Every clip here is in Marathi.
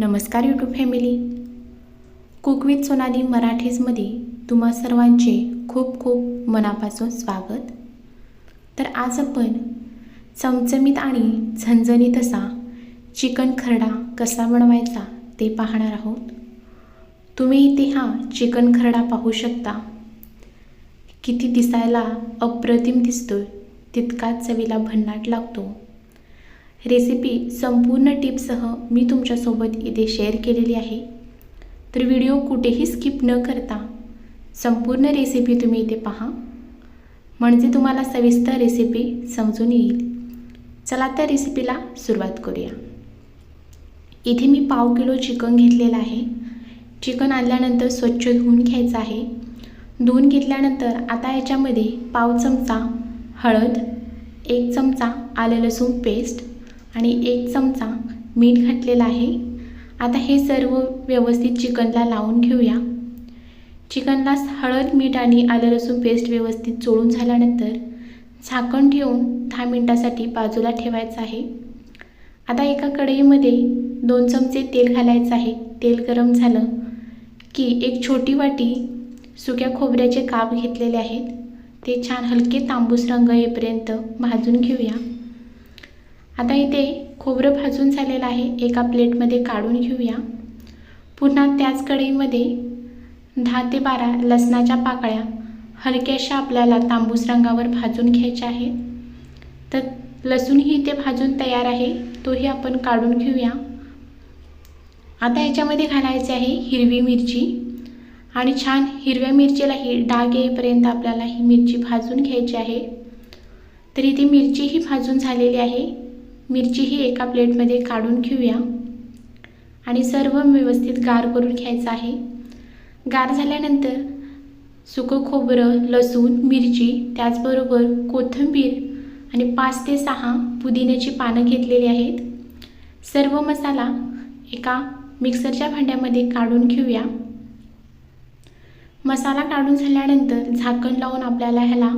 नमस्कार YouTube family cook with Sonali मराठीजमध्ये तुम्हा सर्वांचे खूप खूप मनापासून स्वागत. तर आज आपण चमचमीत आणि झणझणीत असा चिकन खरडा कसा बनवायचा ते पाहणार आहोत. तुम्ही इथे हा चिकन खरडा पाहू शकता. किती दिसायला अप्रतिम दिसतोय तितकाच चवीला भन्नाट लागतो. रेसिपी संपूर्ण टिपसह मी तुमच्यासोबत इथे शेअर केलेली आहे. तर व्हिडिओ कुठेही स्किप न करता संपूर्ण रेसिपी तुम्ही इथे पहा. म्हणजे तुम्हाला सविस्तर रेसिपी समजून येईल. चला त्या रेसिपीला सुरुवात करूया. इथे मी पाव किलो चिकन घेतलेलं आहे. चिकन आणल्यानंतर स्वच्छ धुवून घ्यायचं आहे. धुवून घेतल्यानंतर आता याच्यामध्ये पाव चमचा हळद एक चमचा आलं लसूण पेस्ट आणि एक चमचा मीठ घातलेलं आहे. आता हे सर्व व्यवस्थित चिकनला लावून घेऊया. चिकनला हळद मीठ आणि आलं लसूण पेस्ट व्यवस्थित चोळून झाल्यानंतर झाकण ठेवून दहा मिनटासाठी बाजूला ठेवायचं आहे. आता एका कढईमध्ये दोन चमचे तेल घालायचं आहे. तेल गरम झालं की एक छोटी वाटी सुक्या खोबऱ्याचे काप घेतलेले आहेत. ते छान हलके तांबूस रंग येईपर्यंत भाजून घेऊया. आता इथे खोबरं भाजून झालेलं आहे. एका प्लेटमध्ये काढून घेऊया. पुन्हा त्याच कढईमध्ये दहा ते बारा लसणाच्या पाकळ्या हलक्याशा आपल्याला तांबूस रंगावर भाजून घ्यायच्या आहेत. तर लसूणही इथे भाजून तयार आहे. तोही आपण काढून घेऊया. आता याच्यामध्ये घालायचे आहे हिरवी मिरची. आणि छान हिरव्या मिरचीलाही डाग येईपर्यंत आपल्याला ही मिरची भाजून घ्यायची आहे. तर इथे मिरचीही भाजून झालेली आहे. मिरचीही एका प्लेटमध्ये काढून घेऊया. आणि सर्व व्यवस्थित गार करून घ्यायचं आहे. गार झाल्यानंतर सुकं खोबरं लसूण मिरची त्याचबरोबर कोथिंबीर आणि पाच ते सहा पुदिन्याची पानं घेतलेली आहेत. सर्व मसाला एका मिक्सरच्या भांड्यामध्ये काढून घेऊया. मसाला काढून झाल्यानंतर झाकण लावून आपल्याला ह्याला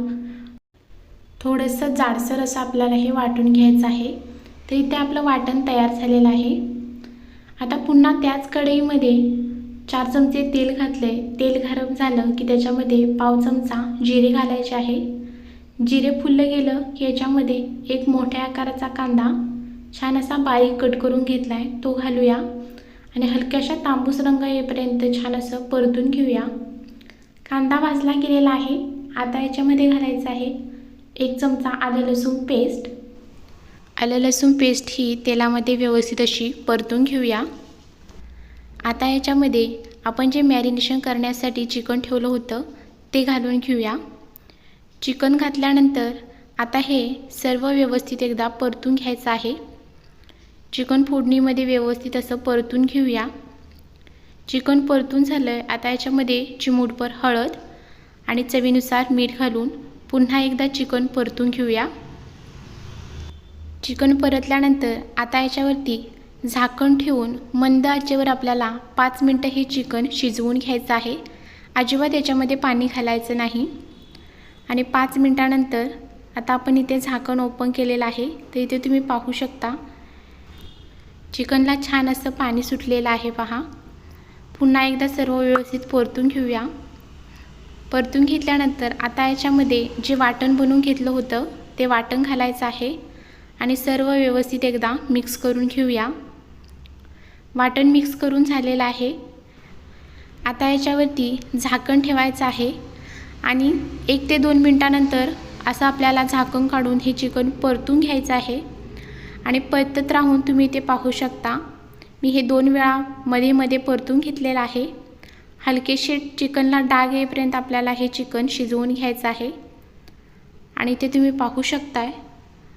थोडंसं जाडसर असं आपल्याला हे वाटून घ्यायचं आहे. तर इथे आपलं वाटण तयार झालेलं आहे. आता पुन्हा त्याच कढईमध्ये चार चमचे तेल घातले तेल गरम झालं की त्याच्यामध्ये पाव चमचा जिरे घालायचे आहे. जिरे फुललं गेलं की याच्यामध्ये एक मोठ्या आकाराचा कांदा छान असा बारीक कट करून घेतला आहे तो घालूया. आणि हलक्याशा तांबूस रंग येईपर्यंत छान असं परतून घेऊया. कांदा भाजला गेलेला आहे. आता याच्यामध्ये घालायचं आहे एक चमचा आलं लसूण पेस्ट आलं लसूण पेस्ट ही तेलामध्ये व्यवस्थित अशी परतून घेऊया. आता याच्यामध्ये आपण जे मॅरिनेशन करण्यासाठी चिकन ठेवलं होतं ते घालून घेऊया. चिकन घातल्यानंतर आता हे सर्व व्यवस्थित एकदा परतून घ्यायचं आहे. चिकन फोडणीमध्ये व्यवस्थित असं परतून घेऊया. चिकन परतून झालं आहे आता याच्यामध्ये चिमूटभर हळद आणि चवीनुसार मीठ घालून पुन्हा एकदा चिकन परतून घेऊया. चिकन परतल्यानंतर आता याच्यावरती झाकण ठेवून मंद आचेवर आपल्याला पाच मिनटं हे चिकन शिजवून घ्यायचं आहे. अजिबात याच्यामध्ये पाणी घालायचं नाही. आणि पाच मिनटानंतर आता आपण इथे झाकण ओपन केलेलं आहे. तर इथे तुम्ही पाहू शकता चिकनला छान असं पाणी सुटलेलं आहे पहा. पुन्हा एकदा सर्व व्यवस्थित परतून घेऊया. परतून घेतल्यानंतर आता याच्यामध्ये जे वाटण बनवून घेतलं होतं ते वाटण घालायचं आहे. आणि सर्व व्यवस्थित एकदा मिक्स करून घेऊया. वाटण मिक्स करून झालेलं आहे. आता याच्यावरती झाकण ठेवायचं आहे आणि एक ते दोन मिनटानंतर असं आपल्याला झाकण काढून हे चिकन परतून घ्यायचं आहे. आणि परतत राहून तुम्ही ते पाहू शकता. मी हे दोन वेळा मध्ये मध्ये परतून घेतलेलं आहे. हलकेसे चिकनला डाग येईपर्यंत आपल्याला हे चिकन शिजवून घ्यायचं आहे. आणि ते तुम्ही पाहू शकताय.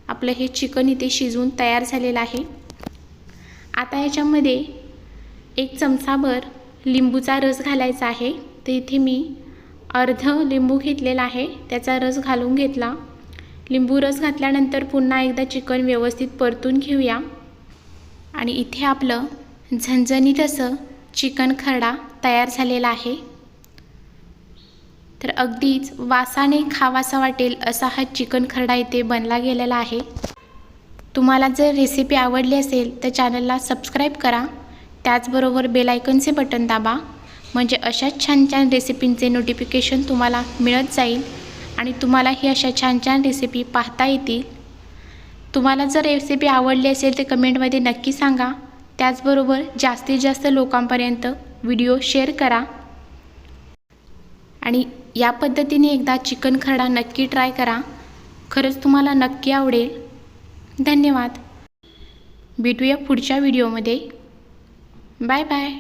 आपलं हे चिकन इथे शिजवून तयार झालेलं आहे. आता याच्यामध्ये एक चमचाभर लिंबूचा रस घालायचा आहे. तर इथे मी अर्ध लिंबू घेतलेला आहे. त्याचा रस घालून घेतला. लिंबू रस घातल्यानंतर पुन्हा एकदा चिकन व्यवस्थित परतून घेऊया. आणि इथे आपलं झणझणीत असं चिकन खरडा तयार झालेला आहे. तर अगदीच वासाने खावासा वाटेल असा हा चिकन खरडा इथे बनला गेलेला आहे. तुम्हाला जर रेसिपी आवडली असेल तर चॅनलला सबस्क्राईब करा. त्याचबरोबर बेलायकनचे बटन दाबा. म्हणजे अशाच छान छान रेसिपींचे नोटिफिकेशन तुम्हाला मिळत जाईल आणि तुम्हालाही अशा छान छान रेसिपी पाहता येतील. तुम्हाला जर रेसिपी आवडली असेल तर कमेंटमध्ये नक्की सांगा. त्याचबरोबर जास्तीत जास्त लोकांपर्यंत व्हिडिओ शेअर करा. आणि या पद्धतीने एकदा चिकन खरडा नक्की ट्राय करा. खरंच तुम्हाला नक्की आवडेल. धन्यवाद. भेटूया पुढच्या व्हिडिओमध्ये. Bye bye.